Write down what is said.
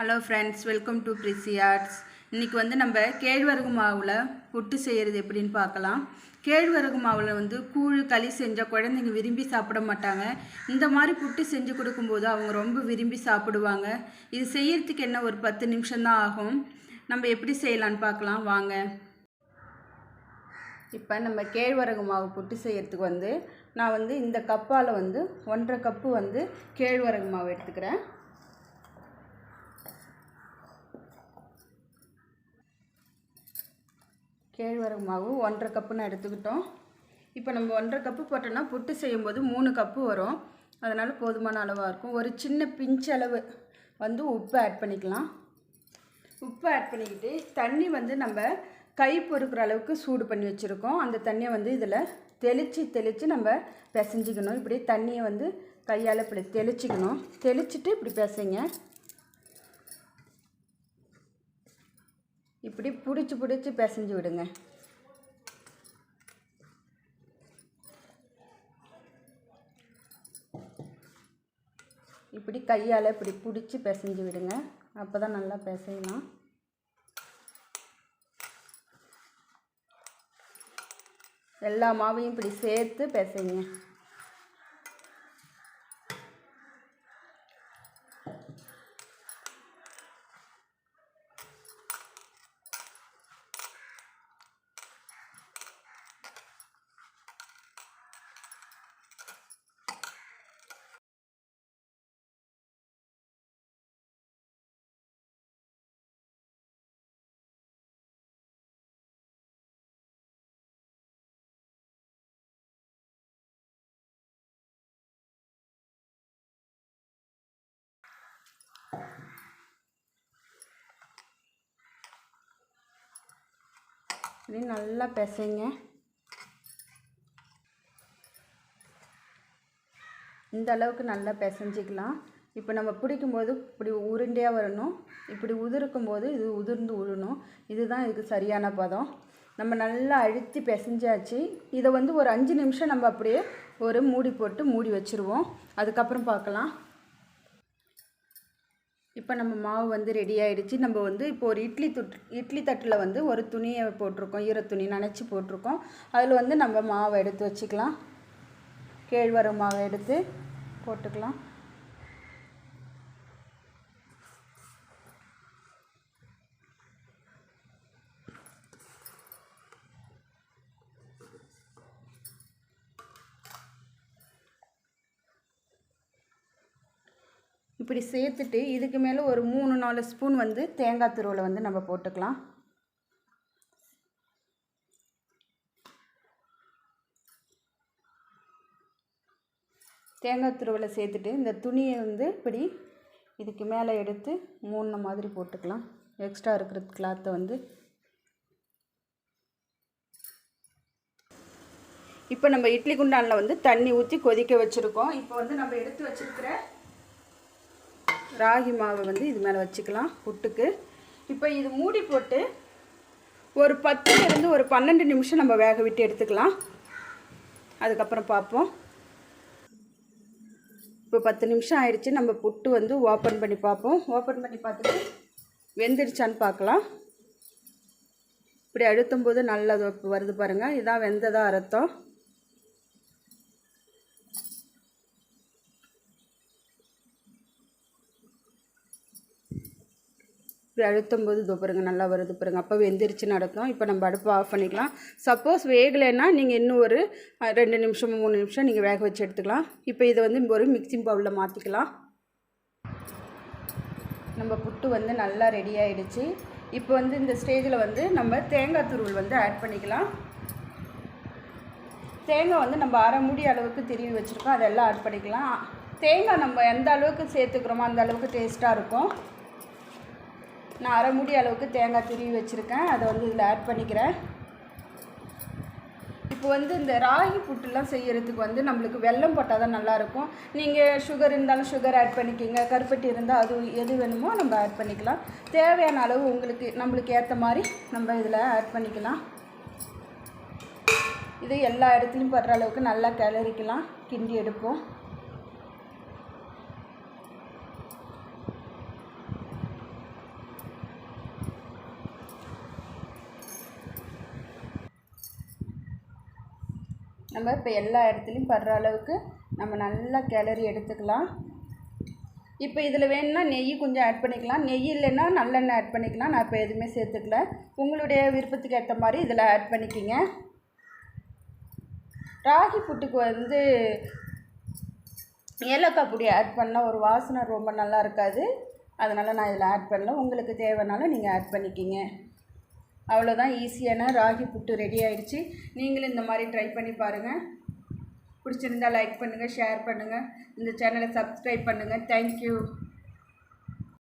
Hello friends welcome to பிரிசி arts இன்றைக்கி வந்து நம்ம கேழ்வரகு மாவில் புட்டு செய்கிறது எப்படின்னு பார்க்கலாம். கேழ்வரகு மாவில் வந்து கூழ் களி செஞ்சால் குழந்தைங்க விரும்பி சாப்பிட மாட்டாங்க. இந்த மாதிரி புட்டு செஞ்சு கொடுக்கும்போது அவங்க ரொம்ப விரும்பி சாப்பிடுவாங்க. இது செய்யறதுக்கு என்ன ஒரு பத்து நிமிஷம்தான் ஆகும். நம்ம எப்படி செய்யலான்னு பார்க்கலாம். வாங்க. இப்போ நம்ம கேழ்வரகு மாவு புட்டு செய்கிறதுக்கு வந்து நான் வந்து இந்த கப்பால் வந்து ஒன்றரை கப்பு வந்து கேழ்வரகு மாவு எடுத்துக்கிறேன். கேழ்வரகு மாவு ஒன்றரை கப்புன்னு எடுத்துக்கிட்டோம். இப்போ நம்ம ஒன்றரை கப்பு போட்டோன்னா புட்டு செய்யும்போது மூணு கப்பு வரும். அதனால் போதுமான அளவாக இருக்கும். ஒரு சின்ன பிஞ்ச் அளவு வந்து உப்பு ஆட் பண்ணிக்கலாம். உப்பு ஆட் பண்ணிக்கிட்டு தண்ணி வந்து நம்ம கை பொறுக்கிற அளவுக்கு சூடு பண்ணி வச்சுருக்கோம். அந்த தண்ணியை வந்து இதில் தெளித்து தெளித்து நம்ம பிசைஞ்சிக்கணும். இப்படி தண்ணியை வந்து கையால் இப்படி தெளிச்சிக்கணும். தெளிச்சிட்டு இப்படி பிசைங்க. இப்படி பிடிச்சி பிடிச்சி பிசைஞ்சு விடுங்க. இப்படி கையால் இப்படி பிடிச்சி பிசைஞ்சு விடுங்க. அப்போ தான் நல்லா பிசையலாம். எல்லா மாவையும் இப்படி சேர்த்து பிசைங்க. இப்படி நல்லா பிசைங்க. இந்த அளவுக்கு நல்லா பிசைஞ்சிக்கலாம். இப்போ நம்ம பிடிக்கும்போது இப்படி உருண்டையாக வரணும். இப்படி உதிர்க்கும் போது இது உதிர்ந்து விழணும் இதுதான் இதுக்கு சரியான பதம். நம்ம நல்லா அழுத்தி பிசைஞ்சாச்சு. இதை வந்து ஒரு அஞ்சு நிமிஷம் நம்ம அப்படியே ஒரு மூடி போட்டு மூடி வச்சுருவோம். அதுக்கப்புறம் பார்க்கலாம். இப்போ நம்ம மாவு வந்து ரெடி ஆகிடுச்சு நம்ம வந்து இப்போ ஒரு இட்லி துட் இட்லி தட்டில் வந்து ஒரு துணியை போட்டிருக்கோம். ஈரத்துணி நனைச்சி போட்டிருக்கோம். அதில் வந்து நம்ம மாவை எடுத்து வச்சுக்கலாம். கேழ்வரகு மாவை எடுத்து போட்டுக்கலாம். இப்படி சேர்த்துட்டு இதுக்கு மேலே ஒரு மூணு நாலு ஸ்பூன் வந்து தேங்காய் துருவலை வந்து நம்ம போட்டுக்கலாம். தேங்காய் துருவலை சேர்த்துட்டு இந்த துணியை வந்து இப்படி இதுக்கு மேலே எடுத்து மூணு மாதிரி போட்டுக்கலாம். எக்ஸ்ட்ரா இருக்கிற கிளாத்தை வந்து. இப்போ நம்ம இட்லி குண்டானில் வந்து தண்ணி ஊற்றி கொதிக்க வச்சுருக்கோம். இப்போ வந்து நம்ம எடுத்து வச்சுருக்கிற ராகி மாவை வந்து இது மேலே வச்சுக்கலாம் புட்டுக்கு. இப்போ இது மூடி போட்டு ஒரு பத்துலேருந்து ஒரு பன்னெண்டு நிமிஷம் நம்ம வேக விட்டு எடுத்துக்கலாம். அதுக்கப்புறம் பார்ப்போம். இப்போ பத்து நிமிஷம் ஆயிடுச்சு. நம்ம புட்டு வந்து ஓப்பன் பண்ணி பார்ப்போம். ஓப்பன் பண்ணி பார்த்துட்டு வெந்துடுச்சான்னு பார்க்கலாம். இப்படி அழுத்தும் போது நல்லா வருது பாருங்கள் இதான் வெந்ததாக அர்த்தம். அழுத்தும் போது இதோ பாருங்கள் நல்லா வருது பாருங்க. அப்போ வெந்துருச்சு நடத்தும் இப்போ நம்ம அடுப்பை ஆஃப் பண்ணிக்கலாம். சப்போஸ் வேகலைன்னா நீங்கள் இன்னும் ஒரு ரெண்டு நிமிஷம் மூணு நிமிஷம் நீங்கள் வேக வச்சு எடுத்துக்கலாம். இப்போ இதை வந்து ஒரு மிக்சிங் பவுலில் மாற்றிக்கலாம் நம்ம புட்டு வந்து நல்லா ரெடி ஆகிடுச்சு இப்போ வந்து இந்த ஸ்டேஜில் வந்து நம்ம தேங்காய் துருவல் வந்து ஆட் பண்ணிக்கலாம். தேங்காய் வந்து நம்ம அரை மூடி அளவுக்கு திருவி வச்சுருக்கோம். அதெல்லாம் ஆட் பண்ணிக்கலாம். தேங்காய் நம்ம எந்த அளவுக்கு சேர்த்துக்கிறோமோ அந்த அளவுக்கு டேஸ்ட்டாக இருக்கும். நான் அரை மூடி அளவுக்கு தேங்காய் திருவி வச்சுருக்கேன். அதை வந்து இதில் ஆட் பண்ணிக்கிறேன். இப்போ வந்து இந்த ராகி புட்டுலாம் செய்கிறதுக்கு வந்து நம்மளுக்கு வெல்லம் போட்டால் தான் நல்லாயிருக்கும். நீங்கள் சுகர் இருந்தாலும் சுகர் ஆட் பண்ணிக்கிங்க. கருப்பட்டி இருந்தால் அது எது வேணுமோ நம்ம ஆட் பண்ணிக்கலாம். தேவையான அளவு உங்களுக்கு நம்மளுக்கு ஏற்ற மாதிரி நம்ம இதில் ஆட் பண்ணிக்கலாம். இது எல்லா இடத்துலையும் படுற அளவுக்கு நல்லா கிளறிக்கலாம். கிண்டி எடுப்போம். நம்ம இப்போ எல்லா இடத்துலையும் படுற அளவுக்கு நம்ம நல்லா கிளறி எடுத்துக்கலாம். இப்போ இதில் வேணும்னா நெய் கொஞ்சம் ஆட் பண்ணிக்கலாம். நெய் இல்லைன்னா நல்லெண்ணெய் ஆட் பண்ணிக்கலாம். நான் இப்போ எதுவுமே சேர்த்துக்கல. உங்களுடைய விருப்பத்துக்கு ஏற்ற மாதிரி இதில் ஆட் பண்ணிக்கிங்க. ராகி புட்டுக்கு வந்து ஏலக்காய் பொடி ஆட் பண்ணால் ஒரு வாசனை ரொம்ப நல்லா இருக்காது. அதனால் நான் இதில் ஆட் பண்ணல. உங்களுக்கு தேவைனாலும் நீங்கள் ஆட் பண்ணிக்கிங்க. அவ்வளோதான் ஈஸியான ராகி புட்டு ரெடி ஆயிடுச்சு. நீங்களும் இந்த மாதிரி ட்ரை பண்ணி பாருங்கள் பிடிச்சிருந்தா லைக் பண்ணுங்கள் ஷேர் பண்ணுங்கள் இந்த சேனலை சப்ஸ்கிரைப் பண்ணுங்கள் தேங்க்யூ